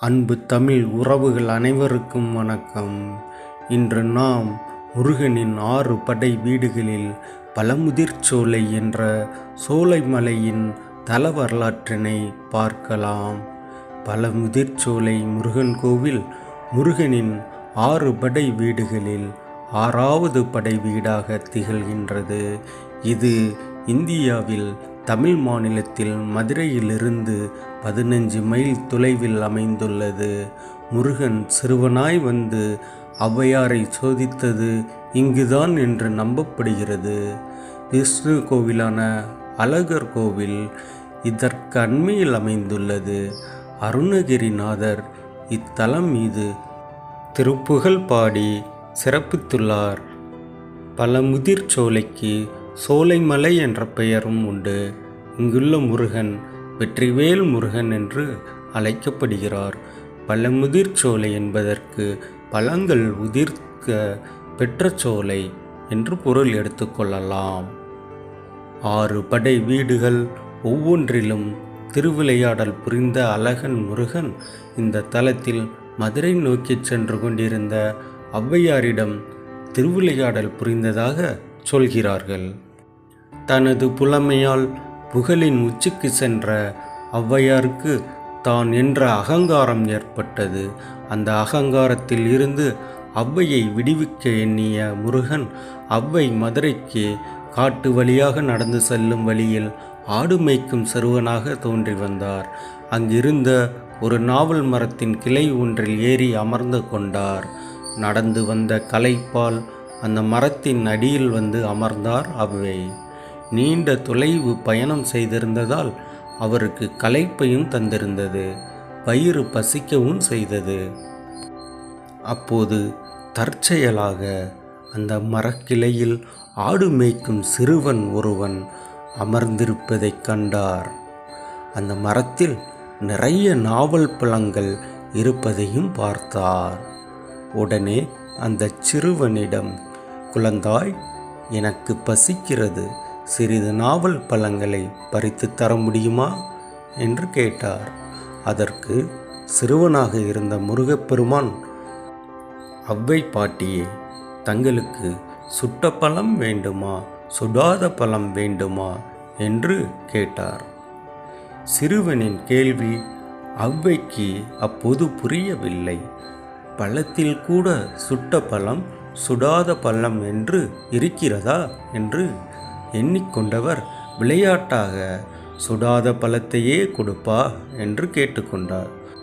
அன்பு தமிழ் உறவுகள் அனைவருக்கும் வணக்கம். இன்று நாம் முருகனின் ஆறு படை வீடுகளில் பழமுதிர்ச்சோலை என்ற சோலைமலையின் தல வரலாற்றினை பார்க்கலாம். பழமுதிர்ச்சோலை முருகன் கோவில் முருகனின் ஆறு படை வீடுகளில் ஆறாவது படை வீடாக திகழ்கின்றது. இது இந்தியாவில் தமிழ் மாநிலத்தில் மதுரையிலிருந்து பதினஞ்சு மைல் தொலைவில் அமைந்துள்ளது. முருகன் சிறுவனாய் வந்து ஔவையாரை சோதித்தது இங்குதான் என்று நம்பப்படுகிறது. விஷ்ணு கோவிலான அழகர் கோவில் இதற்கு அண்மையில் அமைந்துள்ளது. அருணகிரிநாதர் இத்தலம் மீது திருப்புகழ் பாடி சிறப்பித்துள்ளார். பல முதிர்ச்சோலைக்கு சோலைமலை என்ற பெயரும் உண்டு. இங்குள்ள முருகன் வெற்றிவேல் முருகன் என்று அழைக்கப்படுகிறார். பழமுதிர் சோலை என்பதற்கு பழங்கள் உதிர்க்க பெற்ற சோலை என்று பொருள் எடுத்துக்கொள்ளலாம் ஆறு படை வீடுகள் ஒவ்வொன்றிலும் திருவிளையாடல் புரிந்த அழகன் முருகன் இந்த தலத்தில் மதுரை நோக்கிச் சென்று கொண்டிருந்த ஔவையாரிடம் திருவிளையாடல் புரிந்ததாக சொல்கிறார்கள். தனது புலமையால் புகழின் உச்சிக்கு சென்ற ஔவையாருக்கு தான் என்ற அகங்காரம் ஏற்பட்டது. அந்த அகங்காரத்தில் இருந்து ஔவையை விடுவிக்க எண்ணிய முருகன் ஔவை மதுரைக்கு காட்டு வழியாக நடந்து செல்லும் வழியில் ஆடு மேய்க்கும் சிறுவனாக தோன்றி வந்தார். அங்கிருந்த ஒரு நாவல் மரத்தின் கிளை ஒன்றில் ஏறி அமர்ந்து கொண்டார். நடந்து வந்த கலைப்பால் அந்த மரத்தின் அடியில் வந்து அமர்ந்தார் அவ்வை நீண்ட தொலைவு பயணம் செய்திருந்ததால் அவருக்கு களைப்பையும் தந்திருந்தது. வயிறு பசிக்கவும் செய்தது. அப்போது தற்செயலாக அந்த மரக்கிளையில் ஆடு மேய்க்கும் சிறுவன் ஒருவன் அமர்ந்திருப்பதைக் கண்டார். அந்த மரத்தில் நிறைய நாவல் பழங்கள் இருப்பதையும் பார்த்தார். உடனே அந்த சிறுவனிடம் குழந்தாய் எனக்கு பசிக்கிறது. சிறிது நாவல் பழங்களை பறித்து தர முடியுமா? என்று கேட்டார். அதற்கு சிறுவனாக இருந்த முருகப்பெருமான் அவ்வை பாட்டியே தங்களுக்கு சுட்ட பழம் வேண்டுமா? சுடாத பழம் வேண்டுமா? என்று கேட்டார். சிறுவனின் கேள்வி அவ்வைக்கு அப்போது புரியவில்லை. பழத்தில் கூட சுட்ட பழம் சுடாத பள்ளம் என்று இருக்கிறதா என்று எண்ணிக்கொண்டவர் விளையாட்டாக சுடாத பழத்தையே கொடுப்பா என்று கேட்டுக்கொண்டார்.